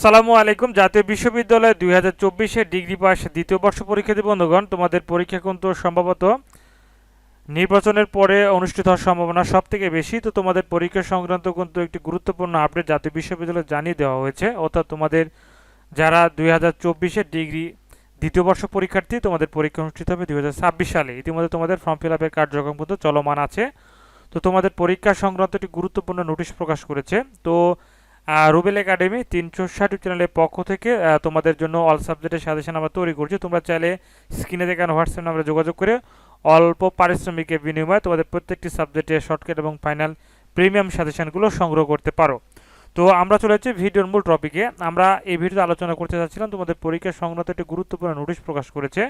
আসসালামু আলাইকুম। জাতীয় বিশ্ববিদ্যালয় দুই হাজার চব্বিশে ডিগ্রি পাস দ্বিতীয় বর্ষ পরীক্ষার্থী বন্ধুগণ, তোমাদের পরীক্ষা কিন্তু সম্ভবত নির্বাচনের পরে অনুষ্ঠিত হওয়ার সম্ভাবনা সব থেকে বেশি। তো তোমাদের পরীক্ষা সংক্রান্ত কিন্তু একটি গুরুত্বপূর্ণ আপডেট জাতীয় বিশ্ববিদ্যালয়ে জানিয়ে দেওয়া হয়েছে। অর্থাৎ তোমাদের যারা দুই হাজার চব্বিশে ডিগ্রি দ্বিতীয় বর্ষ পরীক্ষার্থী, তোমাদের পরীক্ষা অনুষ্ঠিত হবে দুই হাজার ছাব্বিশ সালে। ইতিমধ্যে তোমাদের ফর্ম ফিল আপের কার্যক্রম কিন্তু চলমান আছে। তো তোমাদের পরীক্ষা সংক্রান্ত একটি গুরুত্বপূর্ণ নোটিশ প্রকাশ করেছে। তো রুবেল একাডেমি তিনশো ষাট চ্যানেলের পক্ষ থেকে তোমাদের জন্য অল সাবজেক্টের সাজেশন আমরা তৈরি করছি। তোমরা চাইলে স্ক্রিনে দেখানো হোয়াটসঅ্যাপ নাম্বারে যোগাযোগ করে অল্প পারিশ্রমিকের বিনিময়ে তোমাদের প্রত্যেকটি সাবজেক্টের শর্টকাট এবং ফাইনাল প্রিমিয়াম সাজেশনগুলো সংগ্রহ করতে পারো। তো আমরা চলে যাচ্ছি ভিডিওর মূল টপিকে আমরা এই ভিডিওতে আলোচনা করতে চাচ্ছিলাম তোমাদের পরীক্ষা সংক্রান্ত একটি গুরুত্বপূর্ণ নোটিশ প্রকাশ করেছে।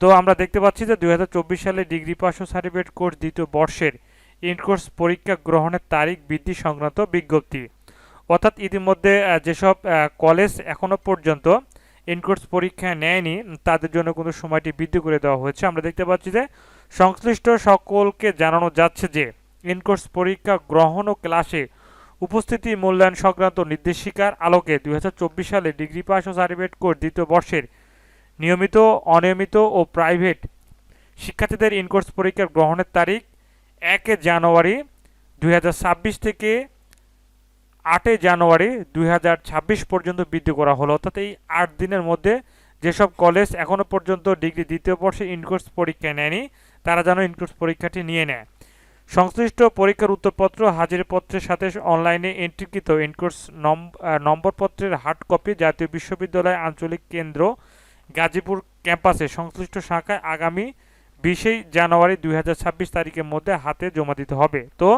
তো আমরা দেখতে পাচ্ছি যে দুই হাজার চব্বিশ সালে ডিগ্রি পাস ও সার্টিফিকেট কোর্স দ্বিতীয় বর্ষের ইনকোর্স পরীক্ষা গ্রহণের তারিখ বৃদ্ধি সংক্রান্ত বিজ্ঞপ্তি। অর্থাৎ ইতিমধ্যে যেসব কলেজ এখনও পর্যন্ত ইনকোর্স পরীক্ষা নেয়নি, তাদের জন্য কিন্তু সময়টি বৃদ্ধি করে দেওয়া হয়েছে। আমরা দেখতে পাচ্ছি যে সংশ্লিষ্ট সকলকে জানানো যাচ্ছে যে ইনকোর্স পরীক্ষা গ্রহণ ও ক্লাসে উপস্থিতি মূল্যায়ন সংক্রান্ত নির্দেশিকার আলোকে দুই হাজার চব্বিশ সালে ডিগ্রি পাস ও সার্টিফিকেট কোর্স দ্বিতীয় বর্ষের নিয়মিত, অনিয়মিত ও প্রাইভেট শিক্ষার্থীদের ইনকোর্স পরীক্ষার গ্রহণের তারিখ এক জানুয়ারি দু হাজার ছাব্বিশ থেকে আটই জানুয়ারি দুই হাজার ছাব্বিশ পর্যন্ত বৃদ্ধি করা হলো। অর্থাৎ এই আট দিনের মধ্যে যেসব কলেজ এখনও পর্যন্ত ডিগ্রি দ্বিতীয় বর্ষে ইনকোর্স পরীক্ষা নেয়নি, তারা যেন ইনকোর্স পরীক্ষাটি নিয়ে নেয়। সংশ্লিষ্ট পরীক্ষার উত্তরপত্র, হাজিরপত্রের সাথে অনলাইনে এন্ট্রিকৃত ইনকোর্স নম্বরপত্রের হার্ড কপি জাতীয় বিশ্ববিদ্যালয় আঞ্চলিক কেন্দ্র গাজীপুর ক্যাম্পাসে সংশ্লিষ্ট শাখায় আগামী বিশেই জানুয়ারি দুই হাজার ছাব্বিশ তারিখের মধ্যে হাতে জমা দিতে হবে। তো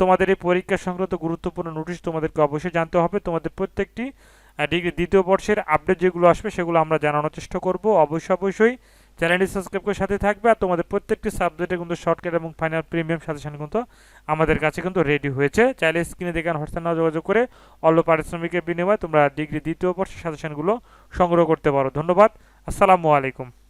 তোমাদের এই পরীক্ষা সংক্রান্ত গুরুত্বপূর্ণ নোটিশ তোমাদেরকে অবশ্যই জানতে হবে। তোমাদের প্রত্যেকটি ডিগ্রি দ্বিতীয় বর্ষের আপডেট যেগুলো আসবে সেগুলো আমরা জানানোর চেষ্টা করব। অবশ্যই অবশ্যই চ্যানেলটি সাবস্ক্রাইব করে সাথে থাকবে আর তোমাদের প্রত্যেকটি সাবজেক্টে কিন্তু শর্টকাট এবং ফাইনাল প্রিমিয়াম সাজেশন কিন্তু আমাদের কাছে কিন্তু রেডি হয়েছে। চাইলে স্ক্রিনে দেখান হোয়াটসঅ্যাপ যোগাযোগ করে অল্প পারিশ্রমিকের বিনিময়ে তোমরা ডিগ্রি দ্বিতীয় বর্ষের সাজেশনগুলো সংগ্রহ করতে পারো। ধন্যবাদ। আসসালামু আলাইকুম।